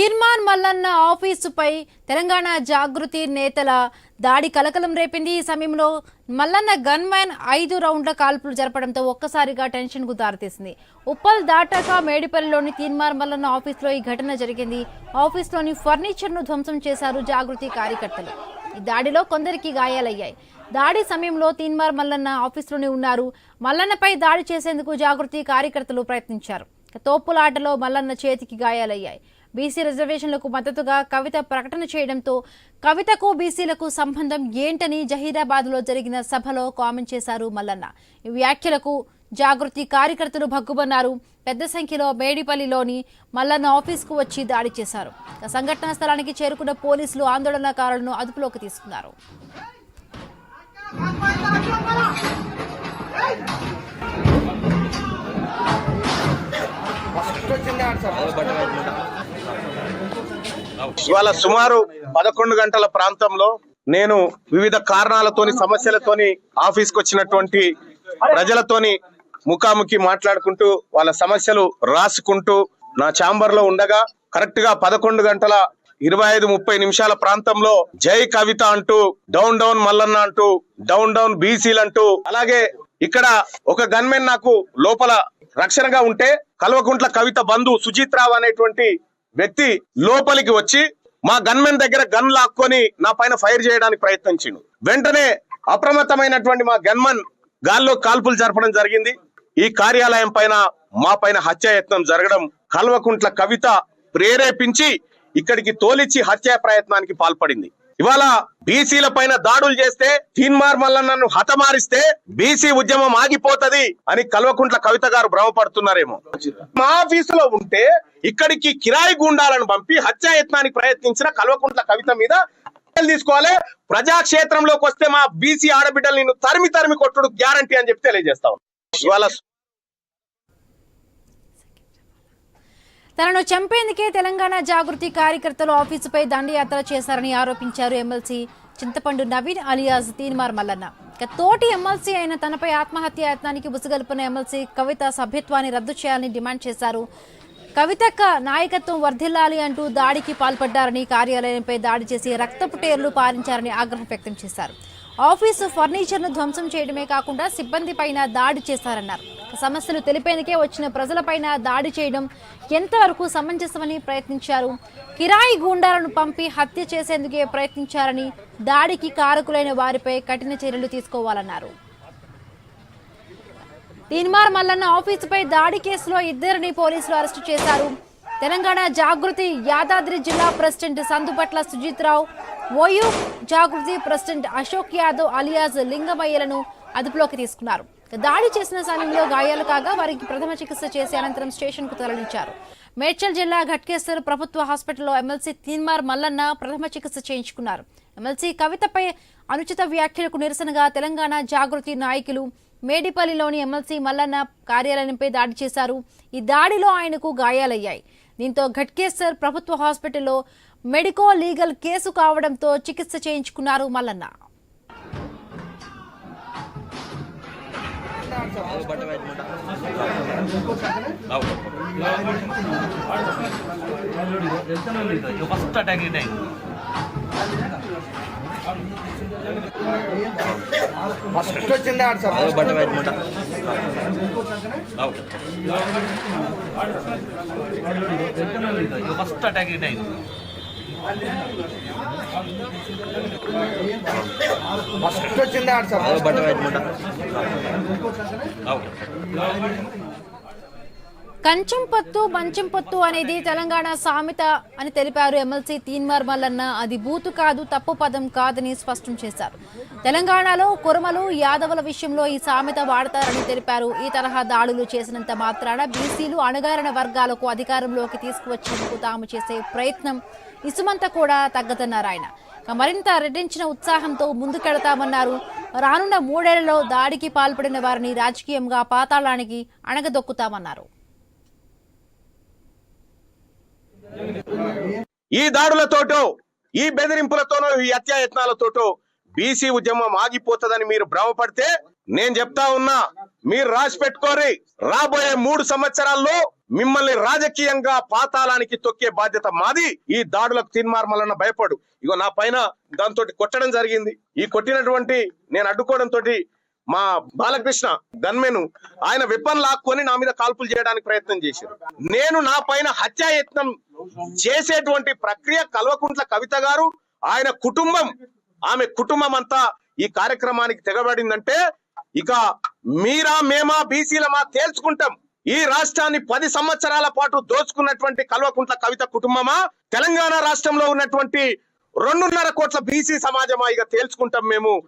తీర్మాన్ మల్లన్న ఆఫీసుపై తెలంగాణ జాగృతి నేతల దాడి కలకలం రేపింది. ఈ సమయంలో మల్లన్న గన్ మ్యాన్ ఐదు రౌండ్ల కాల్పులు జరపడంతో ఒక్కసారిగా టెన్షన్కు దారితీసింది. ఉప్పల్ దాటాక మేడిపల్లిలోని తీర్మార్ మల్లన్న ఆఫీసులో ఈ ఘటన జరిగింది. ఆఫీసులోని ఫర్నిచర్ను ధ్వంసం చేశారు జాగృతి కార్యకర్తలు. ఈ దాడిలో కొందరికి గాయాలయ్యాయి. దాడి సమయంలో తీన్మార్ మల్లన్న ఆఫీసులోనే ఉన్నారు. మల్లన్నపై దాడి చేసేందుకు జాగృతి కార్యకర్తలు ప్రయత్నించారు. తోపులాటలో మల్లన్న చేతికి గాయాలయ్యాయి. బీసీ రిజర్వేషన్లకు మద్దతుగా కవిత ప్రకటన చేయడంతో కవితకు బీసీలకు సంబంధం ఏంటని జహీరాబాద్లో జరిగిన సభలో కామెంట్ చేశారు మల్లన్న. ఈ వ్యాఖ్యలకు జాగృతి కార్యకర్తలు భగ్గుమన్నారు పెద్ద సంఖ్యలో మేడిపల్లిలోని మల్లన్న ఆఫీస్కు వచ్చి దాడి చేశారు. సంఘటనా స్థలానికి చేరుకున్న పోలీసులు ఆందోళనకారులను అదుపులోకి తీసుకున్నారు. ఇవాళ సుమారు పదకొండు గంటల ప్రాంతంలో నేను వివిధ కారణాలతోని సమస్యలతోని ఆఫీస్కి వచ్చినటువంటి ప్రజలతోని ముఖాముఖి మాట్లాడుకుంటూ వాళ్ళ సమస్యలు రాసుకుంటూ నా ఛాంబర్లో ఉండగా కరెక్ట్గా పదకొండు గంటల ఇరవై ఐదు ముప్పై నిమిషాల ప్రాంతంలో జై కవిత అంటూ డౌన్ డౌన్ మల్లన్న అంటూ డౌన్ డౌన్ బీసీలు అంటూ అలాగే ఇక్కడ ఒక గన్మెన్ నాకు లోపల రక్షణగా ఉంటే కల్వకుంట్ల కవిత బంధు సుజిత్ రావు అనేటువంటి వ్యక్తి లోపలికి వచ్చి మా గన్మెన్ దగ్గర గన్ లాక్కొని నా పైన ఫైర్ చేయడానికి ప్రయత్నించిండు. వెంటనే అప్రమత్తమైనటువంటి మా గన్మన్ గాల్లో కాల్పులు జరపడం జరిగింది. ఈ కార్యాలయం పైన మా పైన హత్యాయత్నం జరగడం కల్వకుంట్ల కవిత ప్రేరేపించి ఇక్కడికి తోలిచ్చి హత్యా ప్రయత్నానికి పాల్పడింది. ఇవాళ బీసీల పైన దాడులు చేస్తే తీన్మార్ నన్ను హతమారిస్తే బీసీ ఉద్యమం ఆగిపోతది అని కల్వకుంట్ల కవిత గారు భ్రమపడుతున్నారేమో. మా ఆఫీసులో ఉంటే ఇక్కడికి కిరాయి గుండాలను పంపి హత్యాయత్నానికి ప్రయత్నించిన కల్వకుంట్ల కవిత మీద తీసుకోవాలి. ప్రజాక్షేత్రంలోకి వస్తే మా బీసీ ఆడబిడ్డలు నిన్ను తరిమి తరిమి కొట్టుడు గ్యారంటీ అని చెప్పి తెలియజేస్తాం ఇవాళ తనను చంపేందుకే తెలంగాణ జాగృతి కార్యకర్తలు ఆఫీసుపై దండయాత్ర చేశారని ఆరోపించారు ఎమ్మెల్సీ చింతపండు నవీన్ అలియాజ్ తీన్మార్ మల్లన్న. ఇక తోటి ఎమ్మెల్సీ అయిన తనపై ఆత్మహత్య యత్నానికి ముసుగొల్పిన ఎమ్మెల్సీ కవిత సభ్యత్వాన్ని రద్దు చేయాలని డిమాండ్ చేశారు. కవితక్క నాయకత్వం వర్ధిల్లాలి అంటూ దాడికి పాల్పడ్డారని కార్యాలయంపై దాడి చేసి రక్తపు టేర్లు పాలించారని ఆగ్రహం వ్యక్తం చేశారు. ఆఫీసు ఫర్నిచర్ను ధ్వంసం చేయడమే కాకుండా సిబ్బంది పైన దాడి చేశారన్నారు. సమస్యలు తెలిపేందుకే వచ్చిన ప్రజలపైన దాడి చేయడం ఎంతవరకు సమంజసమని ప్రయత్నించారు? కిరాయి గూండాలను పంపి హత్య చేసేందుకే ప్రయత్నించారని దాడికి కారకులైన వారిపై కఠిన చర్యలు తీసుకోవాలన్నారు. తీన్మార్ మల్లన్న ఆఫీసుపై దాడి కేసులో ఇద్దరిని పోలీసులు అరెస్టు చేశారు. తెలంగాణ జాగృతి యాదాద్రి జిల్లా president Sandupatla Sujith Rao OU Jagruthi president Ashok Yadav alias లింగమయ్యలను అదుపులోకి తీసుకున్నారు. దాడి చేసిన సమయంలో గాయాలు కాగా వారికి ప్రథమ చికిత్స చేసి అనంతరం స్టేషన్కు తరలించారు. మేడ్చల్ జిల్లా ఘట్కేశ్వర్ ప్రభుత్వ హాస్పిటల్లో ఎమ్మెల్సీ తీన్మార్ మల్లన్న ప్రథమ చికిత్స చేయించుకున్నారు. ఎమ్మెల్సీ కవితపై అనుచిత వ్యాఖ్యలకు నిరసనగా తెలంగాణ జాగృతి నాయకులు మేడిపల్లిలోని ఎమ్మెల్సీ మల్లన్న కార్యాలయంపై దాడి చేశారు. ఈ దాడిలో ఆయనకు గాయాలయ్యాయి. దీంతో ఘట్కేశ్వర్ ప్రభుత్వ హాస్పిటల్లో మెడికో లీగల్ కేసు కావడంతో చికిత్స చేయించుకున్నారు Mallanna. First attack time first వచ్చింది ఆడు సార్ బట్ట పెట్టమంట ఫస్ట్ అటాక్ టైం ఫస్ట్ వచ్చింది ఆడు సార్ బట్ట పెట్టమంట కంచం పొత్తు మంచం పొత్తు అనేది తెలంగాణ సామెత అని తెలిపారు ఎమ్మెల్సీ తీన్మార్ మల్లన్న. అది బూతు కాదు తప్పు పదం కాదని స్పష్టం చేశారు. తెలంగాణలో కురమలు యాదవుల విషయంలో ఈ సామెత వాడతారని తెలిపారు. ఈ తరహా దాడులు చేసినంత మాత్రాన బీసీలు అణగారిన వర్గాలకు అధికారంలోకి తీసుకువచ్చేందుకు తాము చేసే ప్రయత్నం ఇసుమంతా కూడా తగ్గదన్నారు ఆయన మరింత రెట్టించిన ఉత్సాహంతో ముందుకెడతామన్నారు. రానున్న మూడేళ్ళలో దాడికి పాల్పడిన వారిని రాజకీయంగా పాతాళానికి అణగదొక్కుతామన్నారు. ఈ దాడులతోటో ఈ బెదిరింపులతోనో ఈ హత్యాయత్నాలతోటో బీసీ ఉద్యమం ఆగిపోతుందని మీరు భ్రమపడితే నేను చెప్తా ఉన్నా మీరు రాసి పెట్టుకోరి రాబోయే మూడు సంవత్సరాల్లో మిమ్మల్ని రాజకీయంగా పాతాళానికి తొక్కే బాధ్యత మాది. ఈ దాడులకు తీర్మార్మలన్న భయపడు. ఇగో నా పైన దాంతో కొట్టడం జరిగింది. ఈ కొట్టినటువంటి నేను అడ్డుకోవడం తోటి మా బాలకృష్ణ గన్మెను ఆయన వెపన్ లాక్కొని నా మీద కాల్పులు చేయడానికి ప్రయత్నం చేశారు. నేను నా పైన హత్యాయత్నం చేసేటువంటి ప్రక్రియ కల్వకుంట్ల కవిత గారు ఆయన కుటుంబం ఆమె కుటుంబం అంతా ఈ కార్యక్రమానికి తెగబడిందంటే ఇక మీరా మేమా బీసీలమా తేల్చుకుంటాం. ఈ రాష్ట్రాన్ని పది సంవత్సరాల పాటు దోచుకున్నటువంటి కల్వకుంట్ల కవిత కుటుంబమా? తెలంగాణ రాష్ట్రంలో ఉన్నటువంటి రెండున్నర కోట్ల బీసీ సమాజమా? ఇక తేల్చుకుంటాం మేము.